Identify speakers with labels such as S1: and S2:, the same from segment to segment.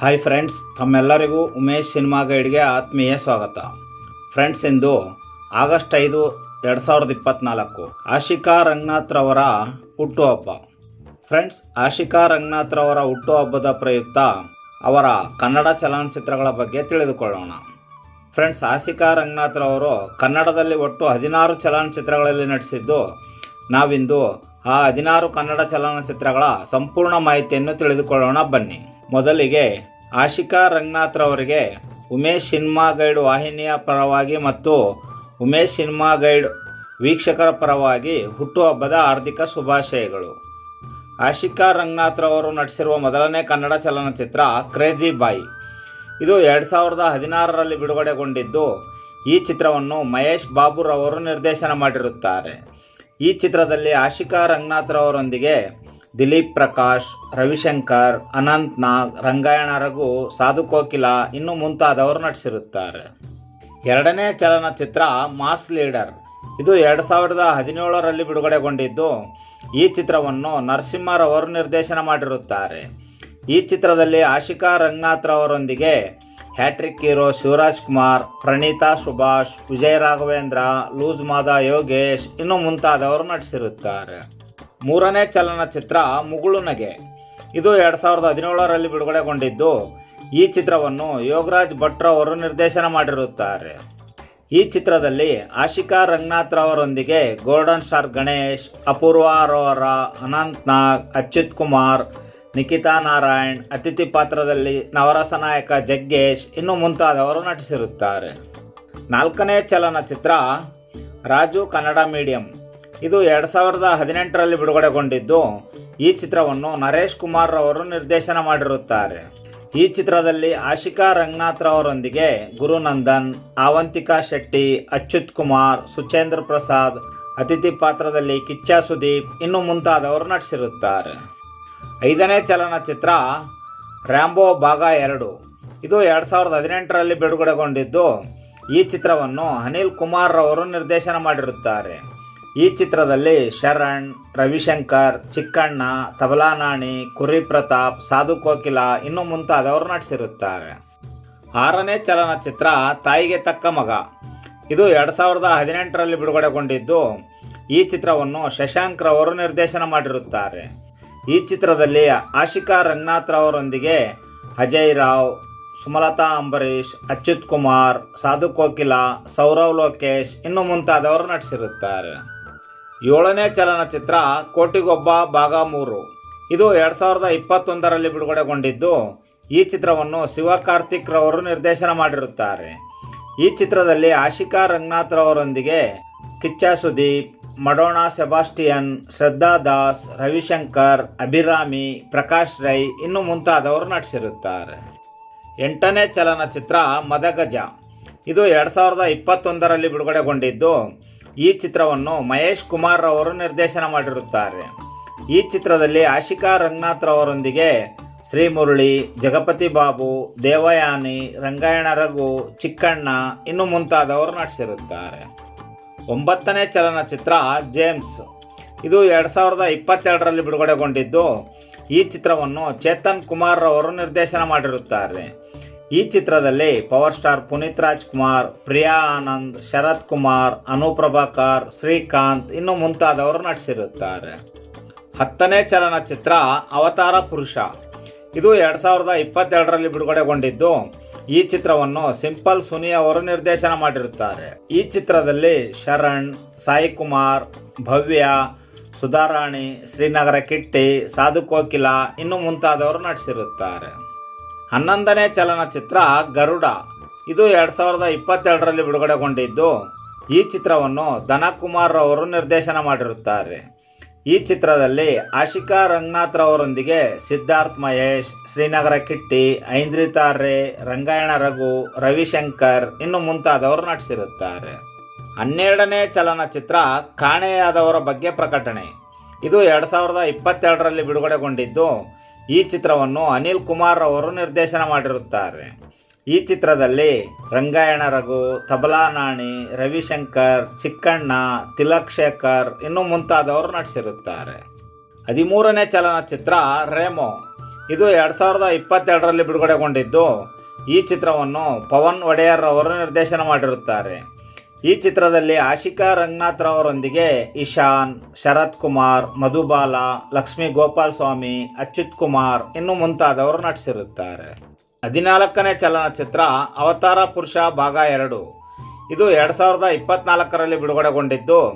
S1: Hi friends ತಮ್ಮೆಲ್ಲರಿಗೂ Umesh cinema ಗೈಡ್ಗೆ ಆತ್ಮೀಯ ಸ್ವಾಗತ. ಫ್ರೆಂಡ್ಸ್ ಇಂದು ಆಗಸ್ಟ್ ಐದು, ಎರಡು ಸಾವಿರದ ಇಪ್ಪತ್ತ್ನಾಲ್ಕು ಆಶಿಕಾ ರಂಗನಾಥ್ರವರ ಹುಟ್ಟುಹಬ್ಬ ಫ್ರೆಂಡ್ಸ್ ಆಶಿಕಾ ರಂಗನಾಥ್ರವರ ಹುಟ್ಟುಹಬ್ಬದ ಪ್ರಯುಕ್ತ ಅವರ ಕನ್ನಡ ಚಲನಚಿತ್ರಗಳ ಬಗ್ಗೆ ತಿಳಿದುಕೊಳ್ಳೋಣ. ಫ್ರೆಂಡ್ಸ್ ಆಶಿಕಾ ರಂಗನಾಥ್ರವರು ಕನ್ನಡದಲ್ಲಿ ಒಟ್ಟು ಹದಿನಾರು ಚಲನಚಿತ್ರಗಳಲ್ಲಿ ನಟಿಸಿದ್ದು, ನಾವಿಂದು ಆ ಹದಿನಾರು ಕನ್ನಡ ಚಲನಚಿತ್ರಗಳ ಸಂಪೂರ್ಣ ಮಾಹಿತಿಯನ್ನು ತಿಳಿದುಕೊಳ್ಳೋಣ ಬನ್ನಿ. ಮೊದಲಿಗೆ ಆಶಿಕಾ ರಂಗನಾಥ್ರವರಿಗೆ ಉಮೇಶ್ ಸಿನಿಮಾ ಗೈಡ್ ವಾಹಿನಿಯ ಪರವಾಗಿ ಮತ್ತು ಉಮೇಶ್ ಸಿನಿಮಾ ಗೈಡ್ ವೀಕ್ಷಕರ ಪರವಾಗಿ ಹುಟ್ಟುಹಬ್ಬದ ಹಾರ್ದಿಕ ಶುಭಾಶಯಗಳು. ಆಶಿಕಾ ರಂಗನಾಥ್ರವರು ನಟಿಸಿರುವ ಮೊದಲನೇ ಕನ್ನಡ ಚಲನಚಿತ್ರ ಕ್ರೇಜಿ ಬಾಯ್. ಇದು ಎರಡು ಸಾವಿರದ ಹದಿನಾರರಲ್ಲಿ ಬಿಡುಗಡೆಗೊಂಡಿದ್ದು, ಈ ಚಿತ್ರವನ್ನು ಮಹೇಶ್ ಬಾಬುರವರು ನಿರ್ದೇಶನ ಮಾಡಿರುತ್ತಾರೆ. ಈ ಚಿತ್ರದಲ್ಲಿ ಆಶಿಕಾ ರಂಗನಾಥ್ರವರೊಂದಿಗೆ ದಿಲೀಪ್ ಪ್ರಕಾಶ್, ರವಿಶಂಕರ್, ಅನಂತ್ ನಾಗ್, ರಂಗಾಯಣ ರಘು, ಸಾಧು ಕೋಕಿಲ ಇನ್ನು ಮುಂತಾದವರು ನಟಿಸಿರುತ್ತಾರೆ. ಎರಡನೇ ಚಲನಚಿತ್ರ ಮಾಸ್ ಲೀಡರ್. ಇದು ಎರಡು ಸಾವಿರದ ಹದಿನೇಳರಲ್ಲಿ ಬಿಡುಗಡೆಗೊಂಡಿದ್ದು. ಈ ಚಿತ್ರವನ್ನು ನರಸಿಂಹರವರು ನಿರ್ದೇಶನ ಮಾಡಿರುತ್ತಾರೆ. ಈ ಚಿತ್ರದಲ್ಲಿ Ashika ರಂಗನಾಥ್ರವರೊಂದಿಗೆ hattrick hero Shivaraj Kumar, Praneetha Subhash, Vijay Raghavendra, loose Mada Yogesh ಇನ್ನು ಮುಂತಾದವರು ನಟಿಸಿರುತ್ತಾರೆ. ಮೂರನೇ ಚಲನಚಿತ್ರ ಮುಗುಳು ನಗೆ ಇದು ಎರಡು ಸಾವಿರದ ಹದಿನೇಳರಲ್ಲಿ ಬಿಡುಗಡೆಗೊಂಡಿದ್ದು. ಈ ಚಿತ್ರವನ್ನು ಯೋಗರಾಜ್ ಭಟ್ರವರು ನಿರ್ದೇಶನ ಮಾಡಿರುತ್ತಾರೆ. ಈ ಚಿತ್ರದಲ್ಲಿ ಆಶಿಕಾ ರಂಗನಾಥ್ರವರೊಂದಿಗೆ ಗೋಲ್ಡನ್ ಸ್ಟಾರ್ ಗಣೇಶ್, ಅಪೂರ್ವ ಅರೋರ, ಅನಂತ್ ನಾಗ್, ಅಚ್ಯುತ್ ಕುಮಾರ್ ನಿಖಿತಾ ನಾರಾಯಣ್, ಅತಿಥಿ ಪಾತ್ರದಲ್ಲಿ ನವರಸ ನಾಯಕ ಜಗ್ಗೇಶ್ ಇನ್ನು ಮುಂತಾದವರು ನಟಿಸಿರುತ್ತಾರೆ. ನಾಲ್ಕನೇ ಚಲನಚಿತ್ರ ರಾಜು ಕನ್ನಡ ಮೀಡಿಯಂ. ಇದು ಎರಡು ಸಾವಿರದ ಹದಿನೆಂಟರಲ್ಲಿ ಬಿಡುಗಡೆಗೊಂಡಿದ್ದು, ಈ ಚಿತ್ರವನ್ನು ನರೇಶ್ ಕುಮಾರ್ ಅವರು ನಿರ್ದೇಶನ ಮಾಡಿರುತ್ತಾರೆ. ಈ ಚಿತ್ರದಲ್ಲಿ ಆಶಿಕಾ ರಂಗನಾಥ್ರವರೊಂದಿಗೆ ಗುರುನಂದನ್ ಅವಂತಿಕಾ ಶೆಟ್ಟಿ, ಅಚ್ಯುತ್ ಕುಮಾರ್, ಸುಚೇಂದ್ರ ಪ್ರಸಾದ್, ಅತಿಥಿ ಪಾತ್ರದಲ್ಲಿ ಕಿಚ್ಚ ಸುದೀಪ್ ಇನ್ನು ಮುಂತಾದವರು ನಟಿಸಿರುತ್ತಾರೆ. ಐದನೇ ಚಲನಚಿತ್ರ ರ್ಯಾಂಬೋ ಭಾಗ ಎರಡು. ಇದು ಎರಡು ಸಾವಿರದ ಹದಿನೆಂಟರಲ್ಲಿ ಬಿಡುಗಡೆಗೊಂಡಿದ್ದು, ಈ ಚಿತ್ರವನ್ನು ಅನಿಲ್ ಕುಮಾರ್ ಅವರು ನಿರ್ದೇಶನ ಮಾಡಿರುತ್ತಾರೆ. ಈ ಚಿತ್ರದಲ್ಲಿ ಶರಣ್, ರವಿಶಂಕರ್, ಚಿಕ್ಕಣ್ಣ ತಬಲಾನಾಣಿ ಕುರಿ ಪ್ರತಾಪ್, ಸಾಧು ಕೋಕಿಲ ಇನ್ನು ಮುಂತಾದವರು ನಟಿಸಿರುತ್ತಾರೆ. ಆರನೇ ಚಲನಚಿತ್ರ, ತಾಯಿಗೆ ತಕ್ಕ ಮಗ. ಇದು ಎರಡು ಸಾವಿರದ ಹದಿನೆಂಟರಲ್ಲಿ ಬಿಡುಗಡೆಗೊಂಡಿದ್ದು, ಈ ಚಿತ್ರವನ್ನು ಶಶಾಂಕ್ ರವರು ನಿರ್ದೇಶನ ಮಾಡಿರುತ್ತಾರೆ. ಈ ಚಿತ್ರದಲ್ಲಿ ಆಶಿಕಾ ರಂಗನಾಥ್ರವರೊಂದಿಗೆ ಅಜಯ್ ರಾವ್, ಸುಮಲತಾ ಅಂಬರೀಷ್, ಅಚ್ಯುತ್ ಕುಮಾರ್, ಸಾಧು ಕೋಕಿಲ, ಸೌರವ್ ಲೋಕೇಶ್ ಇನ್ನು ಮುಂತಾದವರು ನಟಿಸಿರುತ್ತಾರೆ. ಏಳನೇ ಚಲನಚಿತ್ರ ಕೋಟಿಗೊಬ್ಬ ಭಾಗ ಮೂರು. ಇದು ಎರಡು ಸಾವಿರದ ಇಪ್ಪತ್ತೊಂದರಲ್ಲಿ ಬಿಡುಗಡೆಗೊಂಡಿದ್ದು, ಈ ಚಿತ್ರವನ್ನು ಶಿವಕಾರ್ತಿಕ್ ರವರು ನಿರ್ದೇಶನ ಮಾಡಿರುತ್ತಾರೆ. ಈ ಚಿತ್ರದಲ್ಲಿ ಆಶಿಕಾ ರಂಗನಾಥ್ರವರೊಂದಿಗೆ ಕಿಚ್ಚ ಸುದೀಪ್, ಮಡೋಣ ಸೆಬಾಸ್ಟಿಯನ್, ಶ್ರದ್ಧಾ ದಾಸ್, ರವಿಶಂಕರ್, ಅಭಿರಾಮಿ, ಪ್ರಕಾಶ್ ರೈ ಇನ್ನು ಮುಂತಾದವರು ನಟಿಸಿರುತ್ತಾರೆ. ಎಂಟನೇ ಚಲನಚಿತ್ರ ಮದಗಜ. ಇದು ಎರಡು ಸಾವಿರದ ಇಪ್ಪತ್ತೊಂದರಲ್ಲಿ ಬಿಡುಗಡೆಗೊಂಡಿದ್ದು ಈ ಚಿತ್ರವನ್ನು ಮಹೇಶ್ ಕುಮಾರ್ ಅವರು ನಿರ್ದೇಶನ ಮಾಡಿರುತ್ತಾರೆ. ಈ ಚಿತ್ರದಲ್ಲಿ ಆಶಿಕಾ ರಂಗನಾಥ್ರವರೊಂದಿಗೆ ಶ್ರೀಮುರಳಿ, ಜಗಪತಿ ಬಾಬು, ದೇವಯಾನಿ, ರಂಗಾಯಣ ರಘು, ಚಿಕ್ಕಣ್ಣ ಇನ್ನು ಮುಂತಾದವರು ನಟಿಸಿರುತ್ತಾರೆ. ಒಂಬತ್ತನೇ ಚಲನಚಿತ್ರ ಜೇಮ್ಸ್. ಇದು ಎರಡು ಸಾವಿರದ ಇಪ್ಪತ್ತೆರಡರಲ್ಲಿ ಬಿಡುಗಡೆಗೊಂಡಿದ್ದು ಈ ಚಿತ್ರವನ್ನು ಚೇತನ್ ಕುಮಾರ್ ಅವರು ನಿರ್ದೇಶನ ಮಾಡಿರುತ್ತಾರೆ. ಈ ಚಿತ್ರದಲ್ಲಿ ಪವರ್ ಸ್ಟಾರ್ ಪುನೀತ್ ರಾಜ್ಕುಮಾರ್, ಪ್ರಿಯಾ ಆನಂದ್, ಶರತ್ ಕುಮಾರ್ ಅನುಪ್ರಭಾಕರ್ ಶ್ರೀಕಾಂತ್ ಇನ್ನು ಮುಂತಾದವರು ನಟಿಸಿರುತ್ತಾರೆ. ಹತ್ತನೇ ಚಲನಚಿತ್ರ ಅವತಾರ ಪುರುಷ. ಇದು ಎರಡು ಸಾವಿರದ ಇಪ್ಪತ್ತೆರಡರಲ್ಲಿ ಬಿಡುಗಡೆಗೊಂಡಿದ್ದು, ಈ ಚಿತ್ರವನ್ನು ಸಿಂಪಲ್ ಸುನಿ ಅವರು ನಿರ್ದೇಶನ ಮಾಡಿರುತ್ತಾರೆ. ಈ ಚಿತ್ರದಲ್ಲಿ ಶರಣ್, ಸಾಯಿ ಕುಮಾರ್, ಭವ್ಯ, ಸುಧಾರಾಣಿ, ಶ್ರೀನಗರ ಕಿಟ್ಟಿ, ಸಾಧು ಕೋಕಿಲ ಇನ್ನು ಮುಂತಾದವರು ನಟಿಸಿರುತ್ತಾರೆ. ಹನ್ನೊಂದನೇ ಚಲನಚಿತ್ರ ಗರುಡ. ಇದು ಎರಡು ಸಾವಿರದ ಇಪ್ಪತ್ತೆರಡರಲ್ಲಿ ಬಿಡುಗಡೆಗೊಂಡಿದ್ದು. ಈ ಚಿತ್ರವನ್ನು ಧನಕುಮಾರ್ ಅವರು ನಿರ್ದೇಶನ ಮಾಡಿರುತ್ತಾರೆ. ಈ ಚಿತ್ರದಲ್ಲಿ ಆಶಿಕಾ ರಂಗನಾಥ್ ರವರೊಂದಿಗೆ ಸಿದ್ಧಾರ್ಥ್ ಮಹೇಶ್, ಶ್ರೀನಗರ ಕಿಟ್ಟಿ, ಐಂದ್ರಿತಾ ರೇ, ರಂಗಾಯಣ ರಘು, ರವಿಶಂಕರ್ ಇನ್ನು ಮುಂತಾದವರು ನಟಿಸಿರುತ್ತಾರೆ. ಹನ್ನೆರಡನೇ ಚಲನಚಿತ್ರ ಕಾಣೆಯಾದವರ ಬಗ್ಗೆ ಪ್ರಕಟಣೆ. ಇದು ಎರಡು ಸಾವಿರದ ಇಪ್ಪತ್ತೆರಡರಲ್ಲಿ ಬಿಡುಗಡೆಗೊಂಡಿದ್ದು. ಈ ಚಿತ್ರವನ್ನು ಅನಿಲ್ ಕುಮಾರ್ ಅವರು ನಿರ್ದೇಶನ ಮಾಡಿರುತ್ತಾರೆ. ಈ ಚಿತ್ರದಲ್ಲಿ ರಂಗಾಯಣ ರಘು, ತಬಲಾ ನಾಣಿ, ರವಿಶಂಕರ್, ಚಿಕ್ಕಣ್ಣ, ತಿಲಕ್ ಶೇಖರ್ ಇನ್ನು ಮುಂತಾದವರು ನಟಿಸಿರುತ್ತಾರೆ. ಹದಿಮೂರನೇ ಚಲನಚಿತ್ರ ರೇಮೋ. ಇದು ಎರಡು ಸಾವಿರದ ಇಪ್ಪತ್ತೆರಡರಲ್ಲಿ ಬಿಡುಗಡೆಗೊಂಡಿದ್ದು. ಈ ಚಿತ್ರವನ್ನು ಪವನ್ ಒಡೆಯರ್ ಅವರು ನಿರ್ದೇಶನ ಮಾಡಿರುತ್ತಾರೆ. ಈ ಚಿತ್ರದಲ್ಲಿ ಆಶಿಕಾ ರಂಗನಾಥ್ ರವರೊಂದಿಗೆ ಇಶಾನ್, ಶರತ್ ಕುಮಾರ್, ಮಧುಬಾಲ, ಲಕ್ಷ್ಮೀ ಗೋಪಾಲ್ ಸ್ವಾಮಿ, ಅಚ್ಯುತ್ ಕುಮಾರ್ ಇನ್ನು ಮುಂತಾದವರು ನಟಿಸಿರುತ್ತಾರೆ. ಹದಿನಾಲ್ಕನೇ ಚಲನಚಿತ್ರ ಅವತಾರ ಪುರುಷ ಭಾಗ ಎರಡು. ಇದು ಎರಡು ಸಾವಿರದ ಇಪ್ಪತ್ನಾಲ್ಕರಲ್ಲಿ ಬಿಡುಗಡೆಗೊಂಡಿದ್ದು.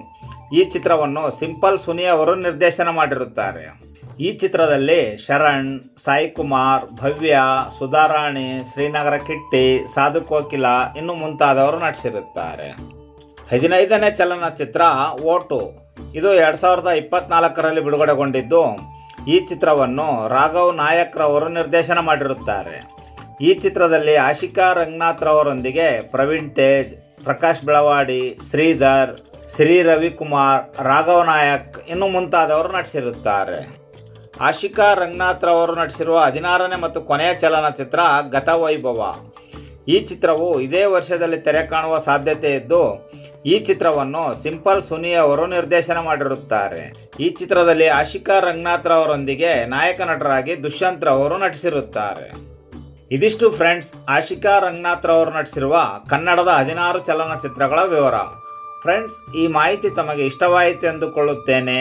S1: ಈ ಚಿತ್ರವನ್ನು ಸಿಂಪಲ್ ಸುನಿ ಅವರು ನಿರ್ದೇಶನ ಮಾಡಿರುತ್ತಾರೆ. ಈ ಚಿತ್ರದಲ್ಲಿ ಶರಣ್ ಸಾಯಿ ಕುಮಾರ್ ಭವ್ಯ, ಸುಧಾರಾಣಿ, ಶ್ರೀನಗರ ಕಿಟ್ಟಿ, ಸಾಧು ಕೋಕಿಲ ಇನ್ನು ಮುಂತಾದವರು ನಟಿಸಿರುತ್ತಾರೆ. ಹದಿನೈದನೇ ಚಲನಚಿತ್ರ ಓಟು. ಇದು ಎರಡು ಸಾವಿರದ ಇಪ್ಪತ್ನಾಲ್ಕರಲ್ಲಿ ಬಿಡುಗಡೆಗೊಂಡಿದ್ದು ಈ ಚಿತ್ರವನ್ನು ರಾಘವ್ ನಾಯಕ್ರವರು ನಿರ್ದೇಶನ ಮಾಡಿರುತ್ತಾರೆ. ಈ ಚಿತ್ರದಲ್ಲಿ ಆಶಿಕಾ ರಂಗನಾಥ್ ರವರೊಂದಿಗೆ ಪ್ರವೀಣ್ ತೇಜ್, ಪ್ರಕಾಶ್ ಬೆಳವಾಡಿ, ಶ್ರೀಧರ್ ಶ್ರೀ ರವಿಕುಮಾರ್ ರಾಘವ್ ನಾಯಕ್ ಇನ್ನು ಮುಂತಾದವರು ನಟಿಸಿರುತ್ತಾರೆ. ಆಶಿಕಾ ರಂಗನಾಥ್ ರವರು ನಟಿಸಿರುವ ಹದಿನಾರನೇ ಮತ್ತು ಕೊನೆಯ ಚಲನಚಿತ್ರ ಗತವೈಭವ. ಈ ಚಿತ್ರವು ಇದೇ ವರ್ಷದಲ್ಲಿ ತೆರೆ ಕಾಣುವ ಸಾಧ್ಯತೆ ಇದ್ದು, ಈ ಚಿತ್ರವನ್ನು ಸಿಂಪಲ್ ಸುನಿ ಅವರು ನಿರ್ದೇಶನ ಮಾಡಿರುತ್ತಾರೆ. ಈ ಚಿತ್ರದಲ್ಲಿ ಆಶಿಕಾ ರಂಗನಾಥ್ ರವರೊಂದಿಗೆ ನಾಯಕ ನಟರಾಗಿ ದುಷ್ಯಂತ್ ರವರು ನಟಿಸಿರುತ್ತಾರೆ. ಇದಿಷ್ಟು ಫ್ರೆಂಡ್ಸ್, ಆಶಿಕಾ ರಂಗನಾಥ್ ರವರು ನಟಿಸಿರುವ ಕನ್ನಡದ ಹದಿನಾರು ಚಲನಚಿತ್ರಗಳ ವಿವರ. ಫ್ರೆಂಡ್ಸ್, ಈ ಮಾಹಿತಿ ತಮಗೆ ಇಷ್ಟವಾಯಿತು ಎಂದುಕೊಳ್ಳುತ್ತೇನೆ